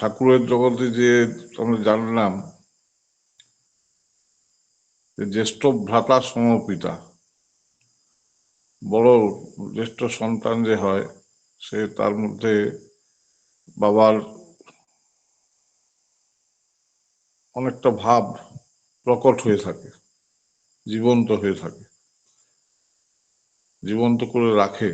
ঠাকুরের জগতে যে আমরা জানলাম জ্যেষ্ঠ ভ্রাতা সমপিতা বড় জ্যেষ্ঠ সন্তান যে হয়, সে তার মধ্যে বাবার অনেকটা ভাব প্রকট হয়ে থাকে, জীবন্ত হয়ে থাকে, জীবন্ত করে রাখে।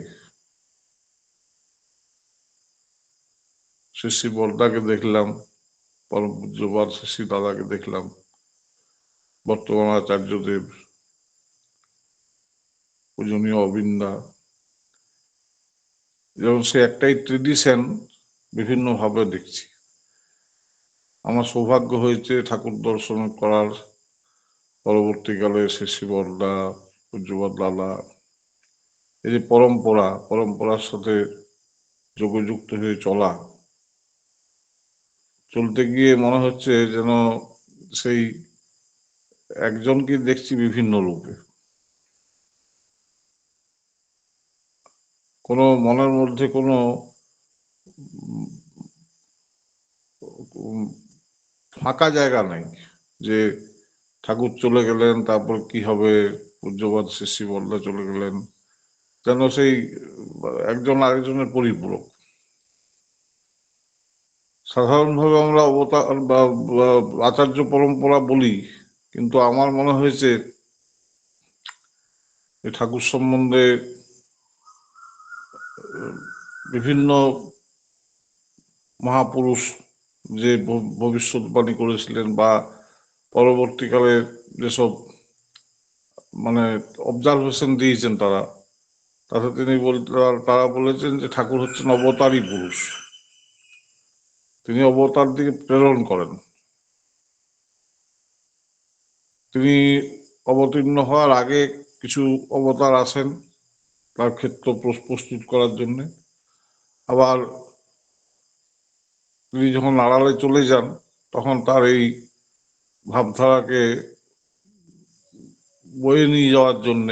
শিশি বর্দাকে দেখলাম, পরম পূজ্যবার শিশি দাদাকে দেখলাম, বর্তমান আচার্যদেব, পূজনীয় অবিন্দা। যেমন সে একটাই ট্রেডিশন বিভিন্ন ভাবে দেখছি। আমার সৌভাগ্য হয়েছে ঠাকুর দর্শন করার। পরবর্তীকালে শিশি বর্দা পূজ্যবাদ লালা, এই যে পরম্পরা, পরম্পরার সাথে যোগযুক্ত হয়ে চলা চলতে গিয়ে মনে হচ্ছে যেন সেই একজনকে দেখছি বিভিন্ন রূপে। কোনো মনের মধ্যে কোনো ফাঁকা জায়গা নাই যে ঠাকুর চলে গেলেন, তারপর কি হবে, পূজ্যবাদ শিশি বল্লা চলে গেলেন। যেন সেই একজন আরেকজনের পরিপূরক। সাধারণভাবে আমরা অবতার বা আচার্য পরম্পরা বলি, কিন্তু আমার মনে হয়েছে ঠাকুর সম্বন্ধে বিভিন্ন মহাপুরুষ যে ভবিষ্যৎবাণী করেছিলেন বা পরবর্তীকালে যেসব মানে অবজারভেশন দিয়েছেন তারা, তাতে তিনি বলতে তারা বলেছেন যে ঠাকুর হচ্ছেন অবতারী পুরুষ। তিনি অবতার দিকে প্রেরণ করেন। তিনি অবতীর্ণ হওয়ার আগে কিছু অবতার আসেন তার ক্ষেত্র প্রস্তুত করার জন্য। আবার তিনি যখন আড়ালে চলে যান, তখন তার এই ভাবধারাকে বয়ে নিয়ে যাওয়ার জন্য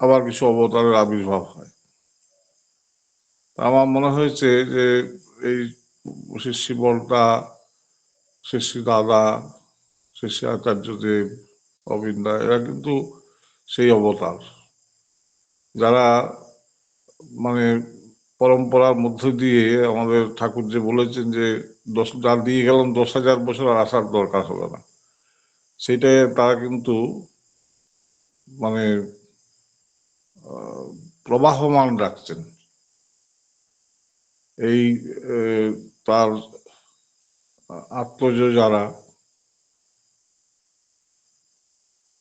আবার কিছু অবতারের আবির্ভাব হয়। আমার মনে হয়েছে যে এই শিষ্যি বলটা শিষ্যি দাদা শিষ্যি আচার্যদেব অবিন্দা এরা কিন্তু সেই অবতার। যারা মানে পরম্পরার মধ্য দিয়ে আমাদের ঠাকুর যে বলেছেন যে দশ যা দিয়ে গেলাম দশ হাজার বছর আর আসার দরকার হবে না। সেটাই তারা কিন্তু মানে প্রবাহমান রাখছেন। এই তার আত্মজ যারা,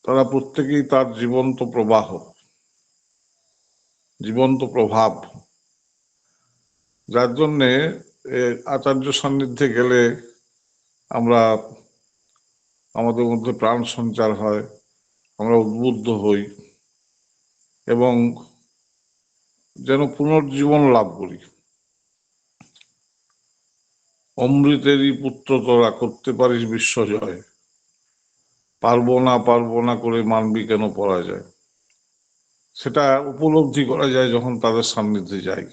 তারা প্রত্যেকেই তার জীবন্ত প্রবাহ, জীবন্ত প্রভাব। যার জন্যে আচার্য সান্নিধ্যে গেলে আমরা আমাদের মধ্যে প্রাণ সঞ্চার হয়, আমরা উদ্বুদ্ধ হই এবং যেন পুনর্জীবন লাভ করি। অমৃতেরই পুত্র তোরা করতে পারিস বিশ্বজয়। পারব না পারব না করে মানবি কেন পড়া যায় সেটা উপলব্ধি করা যায় যখন তাদের সান্নিধ্যে যাই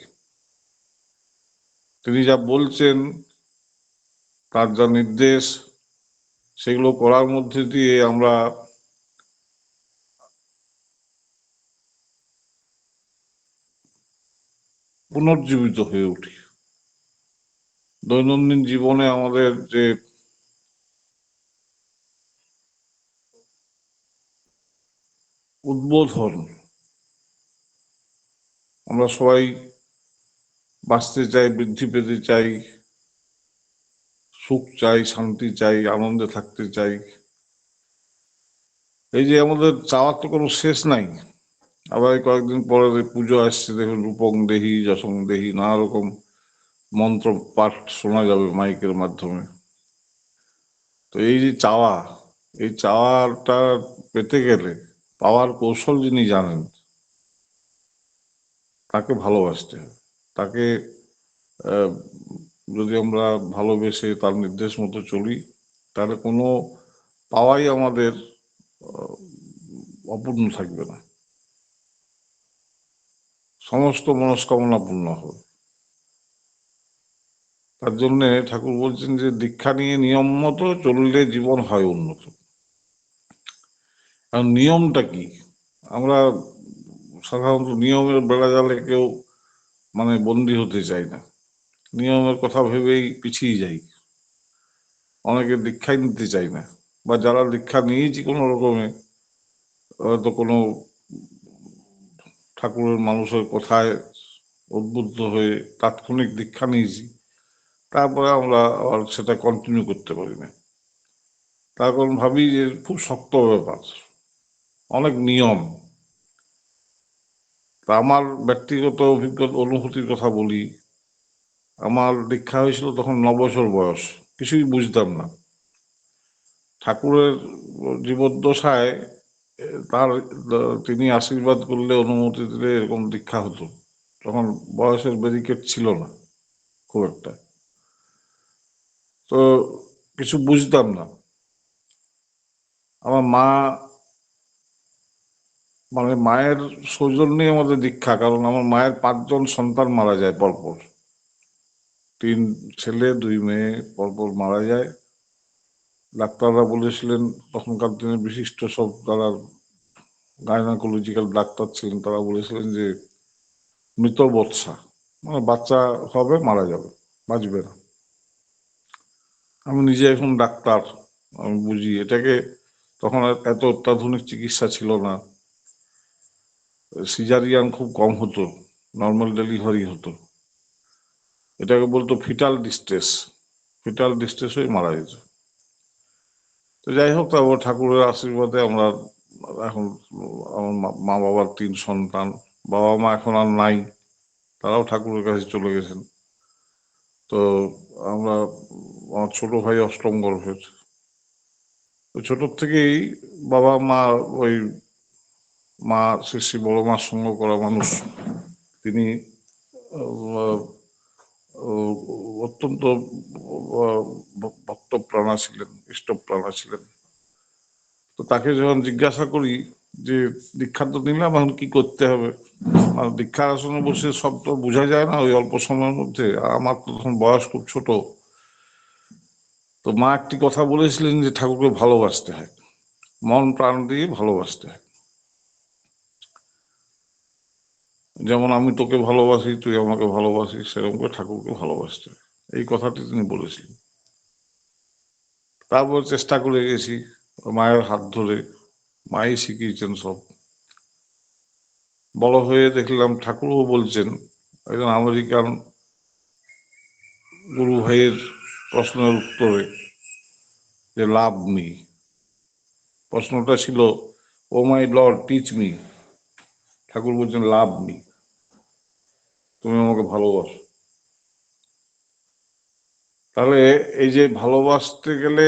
তিনি যা বলছেন, তার যা নির্দেশ, সেগুলো করার মধ্যে দিয়ে আমরা পুনর্জীবিত হয়ে উঠি। দৈনন্দিন জীবনে আমাদের যে উদ্বোধন, আমরা সবাই বাঁচতে চাই, বৃদ্ধি পেতে চাই, সুখ চাই, শান্তি চাই, আনন্দে থাকতে চাই। এই যে আমাদের চাওয়ার তো কোনো শেষ নাই। আবার কয়েকদিন পরে পুজো আসছে, দেখুন রূপং দেহি, যশং দেহি, নানা রকম মন্ত্র পাঠ শোনা যাবে মাইকের মাধ্যমে। তো এই যে চাওয়া, এই চাওয়াটা পেতে গেলে পাওয়ার কৌশল যিনি জানেন, তাকে ভালোবাসতে হবে। তাকে যদি আমরা ভালোবেসে তার নির্দেশ মতো চলি, তাহলে কোনো পাওয়াই আমাদের অপূর্ণ থাকবে না। সমস্ত মনস্কামনা পূর্ণ হবে। তার জন্যে ঠাকুর বলছেন যে, দীক্ষা নিয়ে নিয়ম মতো চললে জীবন হয় উন্নত আর নিয়মটা কি? আমরা সাধারণত নিয়মের বেড়া জালে কেউ মানে বন্দী হতে চাই না। নিয়মের কথা ভেবেই পিছিয়ে যাই। অনেকে দীক্ষাই নিতে চাই না। বা যারা দীক্ষা নিয়েছি কোনো রকমে, হয়তো কোনো ঠাকুরের মানুষের কথায় উদ্বুদ্ধ হয়ে তাৎক্ষণিক দীক্ষা নিয়েছি। তারপরে আমরা আর সেটা কন্টিনিউ করতে পারি না। তার কারণ ভাবি যে খুব শক্ত ব্যাপার। অনেক নিয়ম। তা আমার ব্যক্তিগত অভিজ্ঞতা, অনুভূতির কথা বলি। আমার দীক্ষা হয়েছিল তখন ন বছর বয়স। কিছুই বুঝতাম না। ঠাকুরের জীবদ্দশায় তার তিনি আশীর্বাদ করলে, অনুমতি দিলে এরকম দীক্ষা হতো। তখন বয়সের ব্যারিকেড ছিল না, খুব একটা। তো কিছু বুঝতাম না। আমার মা মানে মায়ের সৌজন্যে আমাদের দীক্ষা, কারণ আমার মায়ের পাঁচজন সন্তান মারা যায় পরপর। তিন ছেলে, দুই মেয়ে পরপর মারা যায়। ডাক্তাররা বলেছিলেন, তখনকার দিনে বিশিষ্ট সব তারা গাইনাকোলজিক্যাল ডাক্তার ছিলেন, তারা বলেছিলেন যে মৃত বৎসা মানে বাচ্চা হবে, মারা যাবে, বাঁচবে না। আমি নিজে এখন ডাক্তার, আমি বুঝি। এটাকে তখন এত অত্যাধুনিক চিকিৎসা ছিল না। সিজারিয়ান খুব কম হতো, নর্মাল ডেলিভারি হতো। এটাকে বলতো ফিটাল ডিস্ট্রেস। ফিটাল ডিস্ট্রেস হয়ে মারা যেত। তো যাই হোক, তারপর ঠাকুরের আশীর্বাদে আমরা এখন আমার মা বাবার তিন সন্তান, বাবা মা এখন আর নাই, তারাও ঠাকুরের কাছে চলে গেছেন। তো আমরা, আমার ছোট ভাই অষ্টম গর্ভের ছোট থেকেই বাবা মা ওই মা শ্রী বড় মার সঙ্গ করা মানুষ। তিনি অত্যন্ত ভক্তপ্রাণা ছিলেন, ইষ্টপ্রাণা ছিলেন। তো তাকে যখন জিজ্ঞাসা করি যে দীক্ষা তো নিলাম, এখন কি করতে হবে? আর দীক্ষার আসনে বসে সব তো বোঝা যায় না ওই অল্প সময়ের মধ্যে। আমার তো তখন বয়স খুব ছোট। তো মা একটি কথা বলেছিলেন যে ঠাকুরকে ভালোবাসতে হয়। মন প্রাণ দিয়ে ভালোবাসতে হয়। যেমন আমি তোকে ভালোবাসি, তুই আমাকে ভালোবাসিস, সেরকম করে ঠাকুরকে ভালোবাসতে হয়। এই কথাটি তিনি বলেছিলেন। তারপর চেষ্টা করে গেছি, মায়ের হাত ধরে, মাই শিখিয়েছেন সব। বড় হয়ে দেখলাম ঠাকুরও বলছেন, একজন আমেরিকান গুরু ভাইয়ের প্রশ্নের উত্তরে যে লাভ মি প্রশ্নটা ছিল, O my Lord, teach me. Thakur বলছেন, লাভ মি তুমি আমাকে ভালোবাসো। তাহলে এই যে ভালোবাসতে গেলে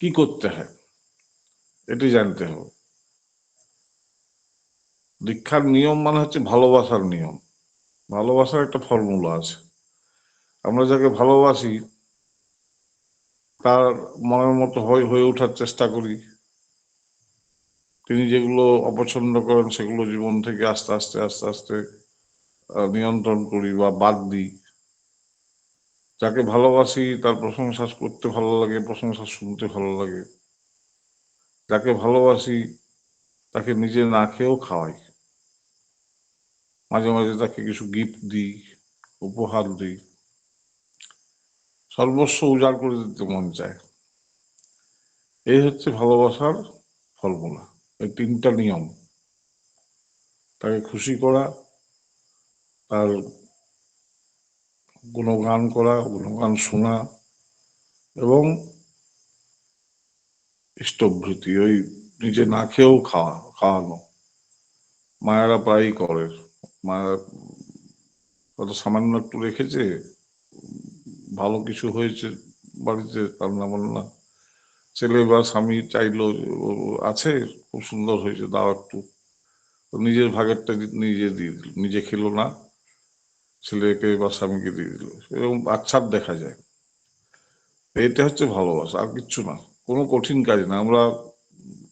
কি করতে হয়, এটি জানতে হবে। দীক্ষার নিয়ম মানে হচ্ছে ভালোবাসার নিয়ম। ভালোবাসার একটা ফর্মুলা আছে। আমরা যাকে ভালোবাসি, তার মনের মতো হয়ে হয়ে ওঠার চেষ্টা করি। তিনি যেগুলো অপছন্দ করেন, সেগুলো জীবন থেকে আস্তে আস্তে আস্তে আস্তে নিয়ন্ত্রণ করি বা বাদ দিই। যাকে ভালোবাসি, তার প্রশংসা করতে ভালো লাগে, প্রশংসা শুনতে ভালো লাগে। যাকে ভালোবাসি, তাকে নিজে না খেয়েও খাওয়াই। মাঝে মাঝে তাকে কিছু গিফট দিই উপহার দিই সর্বস্ব উজাড় করে দিতে মন চায় এই হচ্ছে ভালোবাসার ফর্মুলা এই তিনটা নিয়ম তাকে খুশি করা তার গুণগান করা গুণগান শোনা এবং ইষ্টভৃতি ওই নিজে না খেয়েও খাওয়া খাওয়ানো মায়েরা প্রায়ই করে মায়েরা কত সামান্য একটু রেখেছে, ভালো কিছু হয়েছে বাড়িতে, তার রান্না না। ছেলে বা স্বামী চাইলো আছে, খুব সুন্দর হয়েছে, দাও একটু। নিজের ভাগেরটা নিজে দিয়ে দিল, নিজে খেলো না, ছেলেকে বা স্বামীকে দিয়ে দিল। এরকম আচ্ছাদ দেখা যায়। এটা হচ্ছে ভালোবাসা, আর কিচ্ছু না, কোনো কঠিন কাজ না। আমরা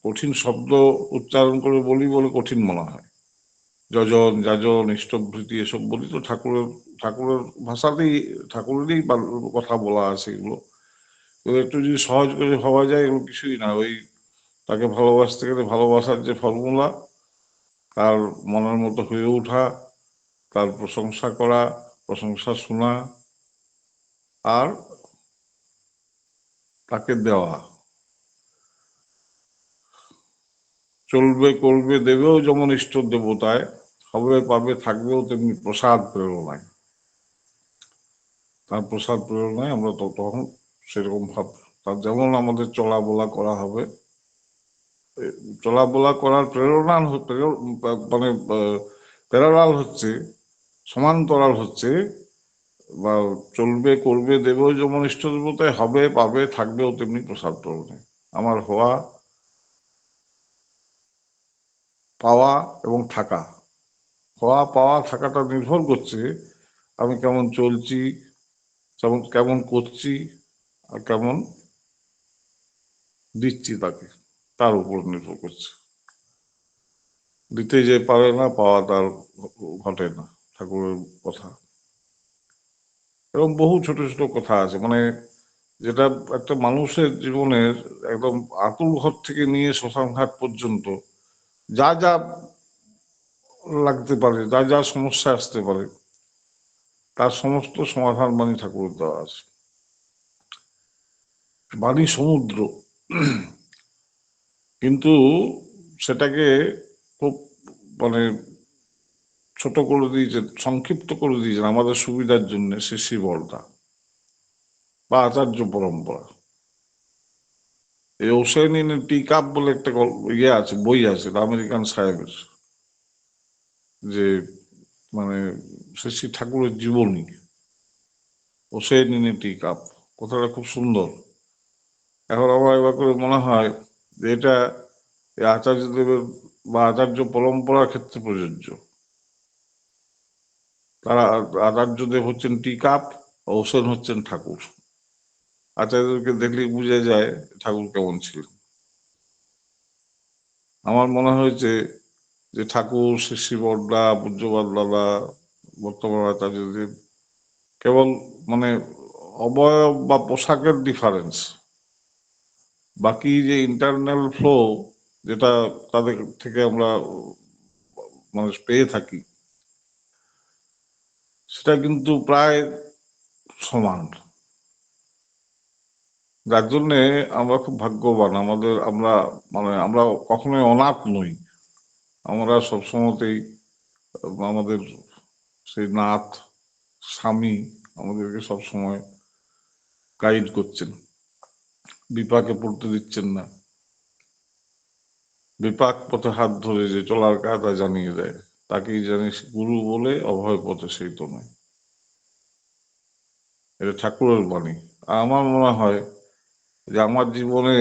কঠিন শব্দ উচ্চারণ করে বলি বলে কঠিন মনে হয়। যজন, যাজন, ইষ্টভৃতি, এসব বলি তো ঠাকুরের ঠাকুরের ভাষাতেই, ঠাকুরেরই কথা বলা আছে এগুলো। একটু যদি সহজ করে ভাবা যায় এগুলো কিছুই না। ওই তাকে ভালোবাসতে গেলে ভালোবাসার যে ফর্মুলা, তার মনের মতো হয়ে ওঠা, তার প্রশংসা করা, প্রশংসা শোনা আর তাকে দেওয়া। চলবে, করবে, দেবেও যেমন ইষ্ট দেবতায় হবে পাবে থাকবেও তেমনি প্রসাদ প্রেরণায়। তার প্রসাদ প্রেরণায় আমরা তখন সেরকম ভাব তার যেমন আমাদের চলা বলা করা হবে এ, চলাবলা করার প্রেরণা প্রের- মানে প্যারালাল হচ্ছে সমান্তরাল হচ্ছে বা চলবে করবে দেবেও যেমন ইষ্ট দেবতায় হবে পাবে থাকবেও তেমনি প্রসাদ প্রেরণায়। আমার হওয়া পাওয়া এবং থাকা। হওয়া পাওয়া থাকাটা নির্ভর করছে আমি কেমন চলছি, কেমন কেমন করছি আর কেমন দিচ্ছি তাকে। তার উপর নির্ভর করছে। দিতে যে পারে না, পাওয়া তার ঘটে না, ঠাকুরের কথা। এবং বহু ছোট ছোট কথা আছে। মানে যেটা একটা মানুষের জীবনের একদম আতুল ঘর থেকে নিয়ে শ্মশান ঘাট পর্যন্ত যা যা লাগতে পারে, যা যা সমস্যা আসতে পারে, তার সমস্ত সমাধান বাণী ঠাকুরের দেওয়া আছে। বাণী সমুদ্র, কিন্তু সেটাকে খুব মানে ছোট করে দিয়েছেন সংক্ষিপ্ত করে দিয়েছেন আমাদের সুবিধার জন্য সে শিবর্দা বা আচার্য পরম্পরা। এই ওসেনিনের টি কাপ বলে একটা ইয়ে আছে, বই আছে আমেরিকান সাহেবের যে মানে সে শ্রী ঠাকুরের জীবনী ওসেনিনের টি কাপ, কথাটা খুব সুন্দর। এখন আমার এবার করে মনে হয় যে এটা এই আচার্যদেবের বা আচার্য পরম্পরার ক্ষেত্রে প্রযোজ্য। তারা আচার্যদেব হচ্ছেন টি কাপ হোসেন হচ্ছেন ঠাকুর। আচার্যদেবকে দেখলে বোঝা যায় ঠাকুর কেমন ছিলেন। আমার মনে হয়েছে যে ঠাকুর শিশি বর্দা পূজ্যবাদ দাদা, বর্তমান আচার্যদেব কেবল মানে অবয়ব বা পোশাকের ডিফারেন্স বাকি যে ইন্টারনাল ফ্লো যেটা তাদের থেকে আমরা মানে পেয়ে থাকি, সেটা কিন্তু প্রায় সমান। যার জন্যে আমরা খুব ভাগ্যবান। আমাদের আমরা মানে আমরা কখনোই অনাথ নই। আমরা সবসময়তেই আমাদের সেই নাথ স্বামী আমাদেরকে সবসময় গাইড করছেন। বিপাকে পড়তে দিচ্ছেন না। বিপাক পথে হাত ধরে যে চলার কায়দা জানিয়ে দেয়, তাকেই জানিস গুরু বলে অভয় পথে সেই তো নয়। এটা ঠাকুরের বাণী। আর আমার মনে হয় যে আমার জীবনে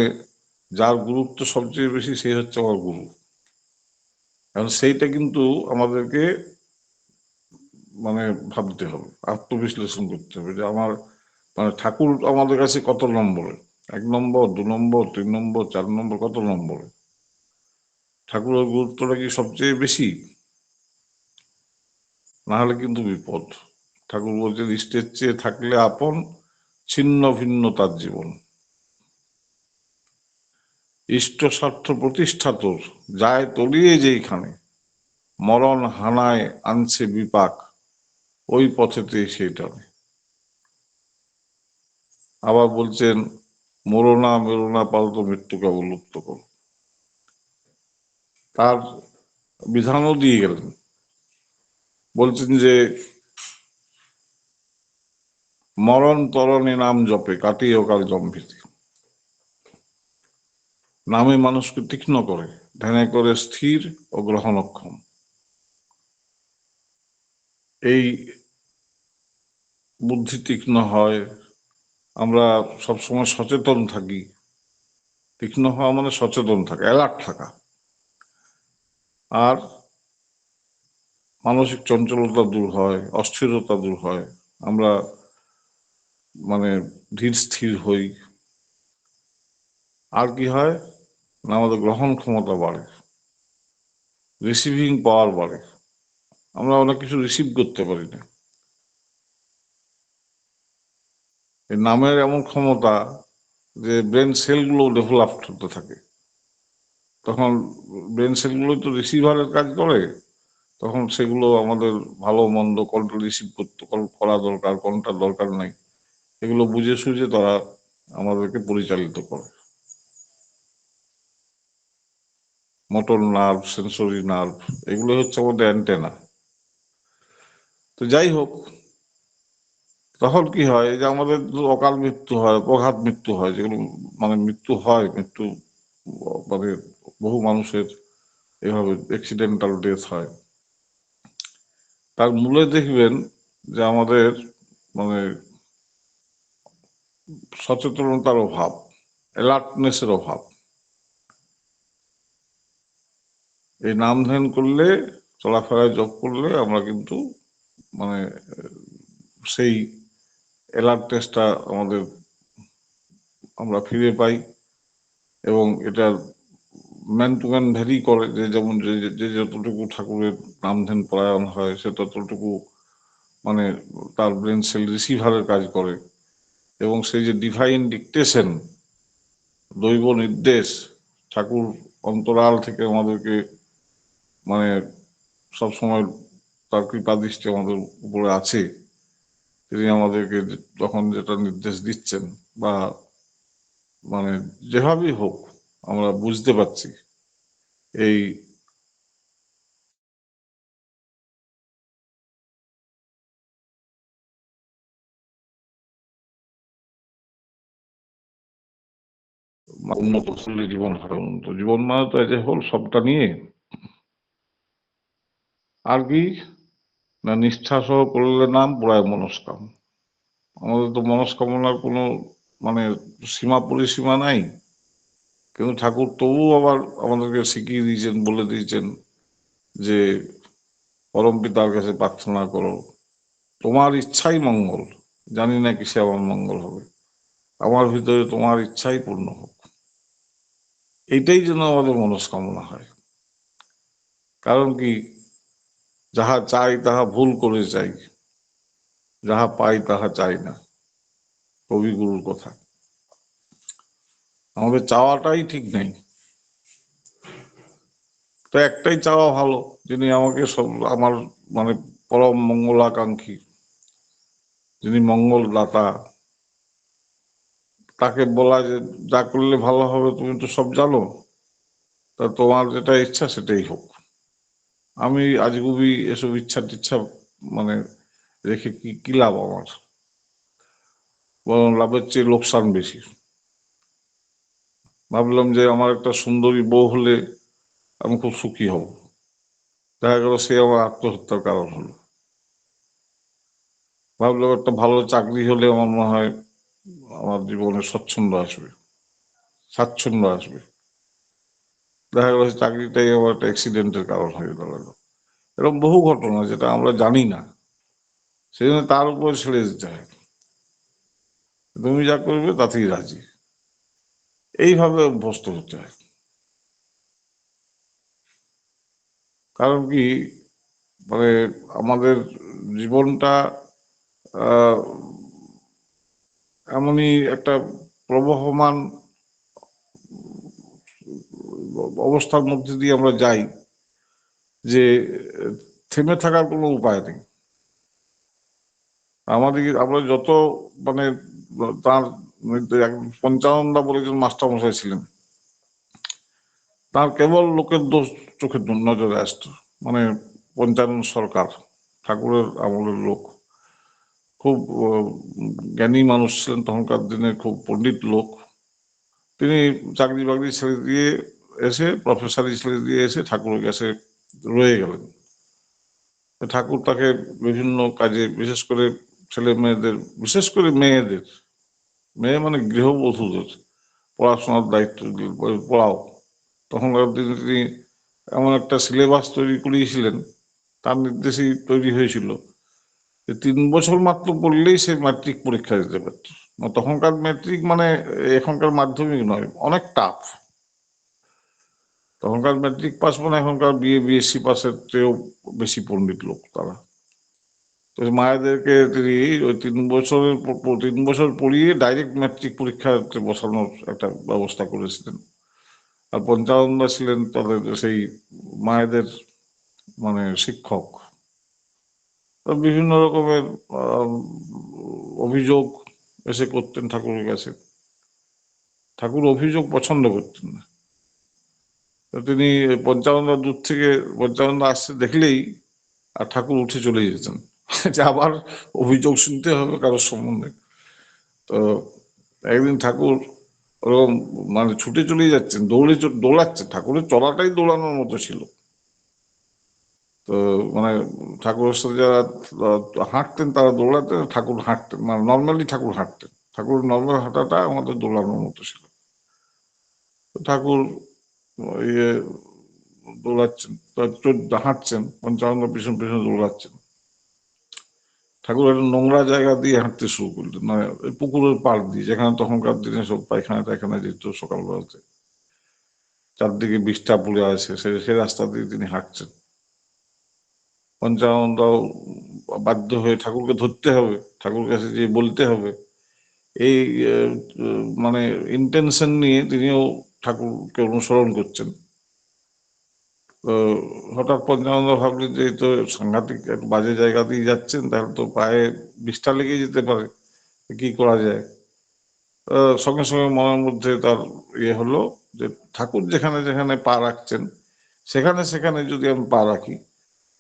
যার গুরুত্ব সবচেয়ে বেশি সেই হচ্ছে আমার গুরু। কারণ সেইটা কিন্তু আমাদেরকে মানে ভাবতে হবে, আত্মবিশ্লেষণ করতে হবে যে আমার মানে ঠাকুর আমাদের কাছে কত নম্বরে? এক নম্বর, দু নম্বর, তিন নম্বর, চার নম্বর, কত নম্বরে? ঠাকুরের গুরুত্বটা কি সবচেয়ে বেশি? না হলে কিন্তু বিপদ। ঠাকুর বলছেন ইষ্টের চেয়ে থাকলে আপন ছিন্ন ভিন্ন তার জীবন। ইষ্ট স্বার্থ প্রতিষ্ঠা তোর, যায় তলিয়ে যেইখানে মরণ হানায় আনছে বিপাক, ওই পথেতে সেইটা আবার বলছেন মরোনা মেরোনা পালতো মৃত্যু কেবল লুপ্ত কর। তার বিধানও দিয়ে গেলেন। বলছেন যে, মরণ তরণে নাম জপে কাটিয়ে কাল জম্ভিতি। নামে মানুষকে তীক্ষ্ণ করে, ধ্যানে করে স্থির ও গ্রহণক্ষম। এই বুদ্ধি তীক্ষ্ণ হয়, আমরা সবসময় সচেতন থাকি। তীক্ষ্ণ হওয়া মানে সচেতন থাকা অ্যালার্ট থাকা। আর মানসিক চঞ্চলতা দূর হয়, অস্থিরতা দূর হয়। আমরা মানে ধীর স্থির হই। আর কি হয়? আমাদের গ্রহণ ক্ষমতা বাড়ে রিসিভিং পাওয়ার বাড়ে। আমরা অনেক কিছু রিসিভ করতে পারি না। এই নামের এমন ক্ষমতা যে ব্রেন সেলগুলো ডেভেলপ হতে থাকে। তখন ব্রেন সেলগুলো তো রিসিভারের কাজ করে, তখন সেগুলো আমাদের ভালো মন্দ কোনটা রিসিভ করতে, করা দরকার, কোনটা দরকার নাই, এগুলো বুঝে সুঝে তারা আমাদেরকে পরিচালিত করে। মোটর নার্ভ সেন্সরি নার্ভ এগুলো হচ্ছে আমাদের অ্যান্টেনা তো যাই হোক, তখন কি হয় যে আমাদের অকাল মৃত্যু হয় প্রঘাত মৃত্যু হয়, যেগুলো মানে মৃত্যু হয়, মৃত্যু মানে বহু মানুষের এভাবে অ্যাক্সিডেন্টাল ডেথ হয়। তার মূলে দেখবেন যে আমাদের মানে সচেতনতার অভাব অ্যালার্টনেসের অভাব। এই নাম ধ্যান করলে, চলাফেরায় যোগ করলে আমরা কিন্তু মানে সেই অ্যালার্টনেসটা আমাদের, আমরা ফিরে পাই। এবং এটার ম্যান টু ম্যান ভ্যারি করে যে যেমন যে যে যতটুকু ঠাকুরের নাম ধ্যান পরায়ণ হয়, সে ততটুকু মানে তার ব্রেন সেল রিসিভারের কাজ করে। এবং সেই যে ডিভাইন ডিকটেশন দৈব নির্দেশ, ঠাকুর অন্তরাল থেকে আমাদেরকে মানে সবসময় তার কৃপা দৃষ্টি আমাদের উপরে আছে। তিনি আমাদেরকে যখন যেটা নির্দেশ দিচ্ছেন বা মানে যেভাবেই হোক আমরা বুঝতে পারছি এই উন্নত জীবন উন্নত জীবন মানে তো এই যে হল, সবটা নিয়ে আর কি না নিষ্ঠা সহ করলে নাম পুরায় মনস্কাম আমাদের তো মনস্কামনার কোনো মানে সীমা পরিসীমা নাই। কিন্তু ঠাকুর তবুও আবার আমাদেরকে শিখিয়ে দিয়েছেন, বলে দিয়েছেন যে পরম পিতার কাছে প্রার্থনা করো, তোমার ইচ্ছাই মঙ্গল, জানি না কিসে আমার মঙ্গল হবে। আমার ভিতরে তোমার ইচ্ছাই পূর্ণ হোক। এইটাই যেন আমাদের মনস্কামনা হয়। কারণ কি? যাহা চাই তাহা ভুল করে চাই যাহা পাই তাহা চাই না। কবিগুরুর কথা। আমাদের চাওয়াটাই ঠিক নেই। তো একটাই চাওয়া ভালো, যিনি আমাকে সব, আমার মানে পরম মঙ্গলাকাঙ্ক্ষী, যিনি মঙ্গল দাতা তাকে বলা যে, যা করলে ভালো হবে, তুমি তো সব জানো। তা তোমার যেটা ইচ্ছা সেটাই হোক। আমি আজগুবি এসব ইচ্ছা টিচ্ছা মানে রেখে কি কি লাভ আমার? বরং লাভের চেয়ে লোকসান বেশি। ভাবলাম যে আমার একটা সুন্দরী বউ হলে আমি খুব সুখী হব। দেখা গেল সে আমার আত্মহত্যার কারণ হলো। ভাবলাম একটা ভালো চাকরি হলে আমার মনে হয় আমার জীবনে স্বচ্ছন্দ আসবে। স্বাচ্ছন্দ্য আসবে। দেখা গেল চাকরিটাই আবার একটা অ্যাক্সিডেন্টের কারণ হয়ে দাঁড়াল এরকম বহু ঘটনা যেটা আমরা জানি না। সেই জন্য তার উপর ছেড়ে দিতে হয়। তুমি যা করবে তাতেই রাজি। এইভাবে অভ্যস্ত হতে হয়। কারণ কি? মানে আমাদের জীবনটা এমনই একটা প্রবহমান অবস্থার মধ্যে দিয়ে আমরা যাই যে, থেমে থাকার কোনো উপায় নেই। আমাদের আমরা যত মানে তার পঞ্চানন্দা বলে একজন মাস্টারমশাই ছিলেন, তার কেবল লোকের দোষ চোখে নজরে আসত। মানে পঞ্চানন সরকার, ঠাকুরের আমলের লোক। খুব জ্ঞানী মানুষ ছিলেন তখনকার দিনে, খুব পণ্ডিত লোক। তিনি চাকরি বাকরি ছেড়ে দিয়ে এসে প্রফেসরি ছেড়ে দিয়ে এসে ঠাকুরের কাছে রয়ে গেলেন। ঠাকুর তাকে বিভিন্ন কাজে, বিশেষ করে ছেলে মেয়েদের, বিশেষ করে মেয়েদের, মেয়ে মানে গৃহবধূদের পড়াশোনার দায়িত্ব পড়াও। তখনকার দিনে তিনি এমন একটা সিলেবাস তৈরি করিয়েছিলেন, তার নির্দেশেই তৈরি হয়েছিল যে তিন বছর মাত্র পড়লেই সে ম্যাট্রিক পরীক্ষা দিতে পারত। তখনকার ম্যাট্রিক মানে এখনকার মাধ্যমিক নয়, অনেক টাফ তখনকার ম্যাট্রিক পাস মানে এখনকার বিএ বিএসসি পাসের চেয়েও বেশি পণ্ডিত লোক তারা। তো মায়েদেরকে তিনি ওই তিন বছরের তিন বছর পড়িয়ে ডাইরেক্ট ম্যাট্রিক পরীক্ষাতে বসানোর একটা ব্যবস্থা করেছিলেন। আর পঞ্চানন্দা ছিলেন তাদের সেই মায়েদের মানে শিক্ষক। বিভিন্ন রকমের অভিযোগ এসে করতেন, ঠাকুরের কাছে। ঠাকুর অভিযোগ পছন্দ করতেন না। তিনি পঞ্চানন্দা দূর থেকে পঞ্চানন্দা আসছে দেখলেই আর ঠাকুর উঠে চলে যেতেন। যে আবার অভিযোগ শুনতে হবে কারোর সম্বন্ধে। তো একদিন ঠাকুর ওরকম মানে ছুটে চলে যাচ্ছেন, দৌড়ে দৌড়াচ্ছেন ঠাকুরের চলাটাই দৌড়ানোর মতো ছিল। তো মানে ঠাকুরের সাথে যারা হাঁটতেন তারা দৌড়াতেন, ঠাকুর হাঁটতেন। মানে নর্মালি ঠাকুর হাঁটতেন। ঠাকুর নর্মাল হাঁটাটা আমাদের দৌড়ানোর মতো ছিল। ঠাকুর ইয়ে দৌড়াচ্ছেন হাঁটছেন পঞ্চান্ন পিছন পিছন দৌড়াচ্ছেন। ঠাকুর একটা নোংরা জায়গা দিয়ে হাঁটতে শুরু করলেন মানে ওই পুকুরের পাড় দিয়ে, যেখানে তখনকার দিনে সব পায়খানা টায়খানা যেত সকালবেলাতে চারদিকে বিষ্ঠা পড়ে আছে, সে সে রাস্তা দিয়ে তিনি হাঁটছেন। পঞ্চানন্দাও বাধ্য হয়ে ঠাকুরকে ধরতে হবে, ঠাকুর কাছে যে বলতে হবে। এই মানে ইন্টেনশন নিয়ে তিনিও ঠাকুরকে অনুসরণ করছেন। তো হঠাৎ পঞ্চানন্দ ভাবলেন যে তো সাংঘাতিক বাজে জায়গা দিয়ে যাচ্ছেন, তাহলে তো পায়ে বিষ্ঠা লেগে যেতে পারে। কি করা যায়? সঙ্গে সঙ্গে মনের মধ্যে তার ইয়ে হলো যে, ঠাকুর যেখানে যেখানে পা রাখছেন, সেখানে সেখানে যদি আমি পা রাখি,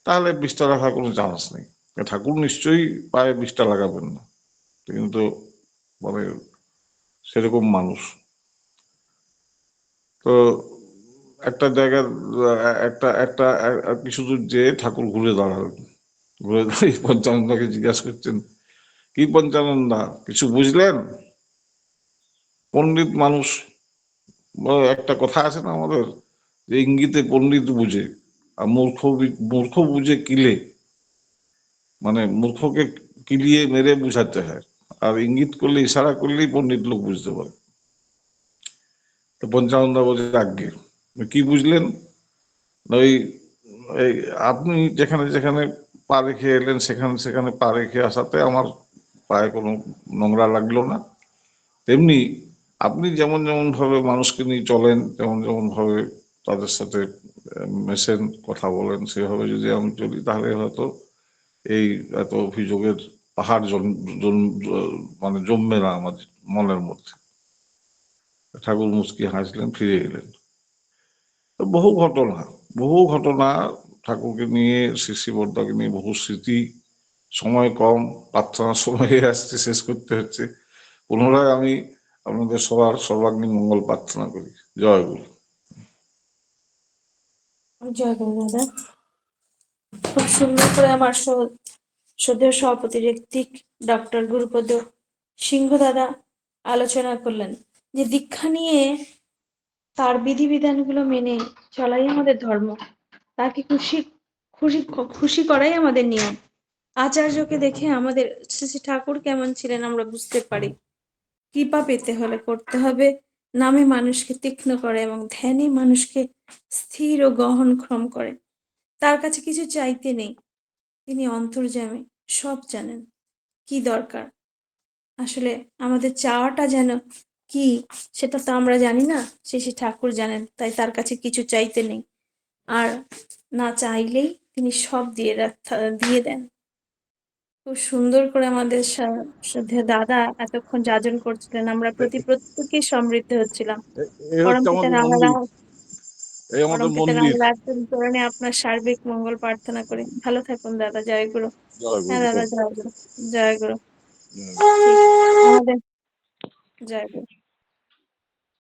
তাহলে বিষ্ঠা রাখার কোনো চান্স নেই। ঠাকুর নিশ্চয়ই পায়ে বিষ্ঠা লাগাবেন না। কিন্তু মানে সেরকম মানুষ। তো একটা জায়গার একটা একটা কিছু দূর যেয়ে ঠাকুর ঘুরে দাঁড়ালেন। ঘুরে দাঁড়িয়ে পঞ্চানন্দাকে জিজ্ঞাসা করছেন, কি পঞ্চানন্দা কিছু বুঝলেন? পণ্ডিত মানুষ একটা কথা আছে না আমাদের, যে ইঙ্গিতে পণ্ডিত বুঝে, আর মূর্খ মূর্খ বুঝে কিলে। মানে মূর্খকে কিলিয়ে মেরে বুঝাতে হয়, আর ইঙ্গিত করলে, ইশারা করলেই পণ্ডিত লোক বুঝতে পারে। তো পঞ্চানন্দা বলছে আজ্ঞে কি বুঝলেন? ওই আপনি যেখানে যেখানে পা রেখে এলেন, সেখানে সেখানে পা রেখে আসাতে আমার পায়ে কোনো নোংরা লাগল না। তেমনি আপনি যেমন যেমন ভাবে মানুষকে নিয়ে চলেন, যেমন যেমন ভাবে তাদের সাথে মেশেন, কথা বলেন, সেভাবে যদি আমি চলি, তাহলে হয়তো এই এত অভিযোগের পাহাড় মানে জমবে না আমার মনের মধ্যে। ঠাকুর মুচকি হাসলেন, ফিরে এলেন। বহু ঘটনা বহু ঘটনা ঠাকুরকে নিয়ে শিশি বর্দাকে নিয়ে বহু স্মৃতি, সময় কম প্রার্থনার সময় আসছে, শেষ করতে হচ্ছে। পুনরায় আমি আপনাদের সবার সর্বাগ্নি মঙ্গল প্রার্থনা করি। জয় গুরু। দাদা। খুব সুন্দর করে আমার স- শ্রদ্ধেয় সভাপতি ঋত্বিক ডক্টর গুরুপদ সিংহ দাদা আলোচনা করলেন। যে দীক্ষা নিয়ে তার বিধিবিধানগুলো মেনে চলাই আমাদের ধর্ম। তাকে খুশি খুশি খুশি করাই আমাদের নিয়ম। আচার্যকে দেখে আমাদের শ্রী ঠাকুর কেমন ছিলেন আমরা বুঝতে পারি। কৃপা পেতে হলে করতে হবে। নামে মানুষকে তীক্ষ্ণ করে এবং ধ্যানে মানুষকে স্থির ও গহনক্ষম করে। তার কাছে কিছু চাইতে নেই। তিনি অন্তর্যামী, সব জানেন। কি দরকার? আসলে আমাদের চাওয়াটা যেন কি? সেটা তো আমরা জানি না। সে সে ঠাকুর জানেন তাই তার কাছে কিছু চাইতে নেই। আর না চাইলেই তিনি সব দিয়ে দিয়ে দেন। খুব সুন্দর করে আমাদের দাদা এতক্ষণ যাজন করছিলেন। আমরা প্রতি প্রত্যেকে সমৃদ্ধ হচ্ছিলাম। আপনার সার্বিক মঙ্গল প্রার্থনা করি। ভালো থাকুন দাদা জয় গুরু। হ্যাঁ দাদা জয় গুরু। জয় গুরু। আমাদের জয় গুরু।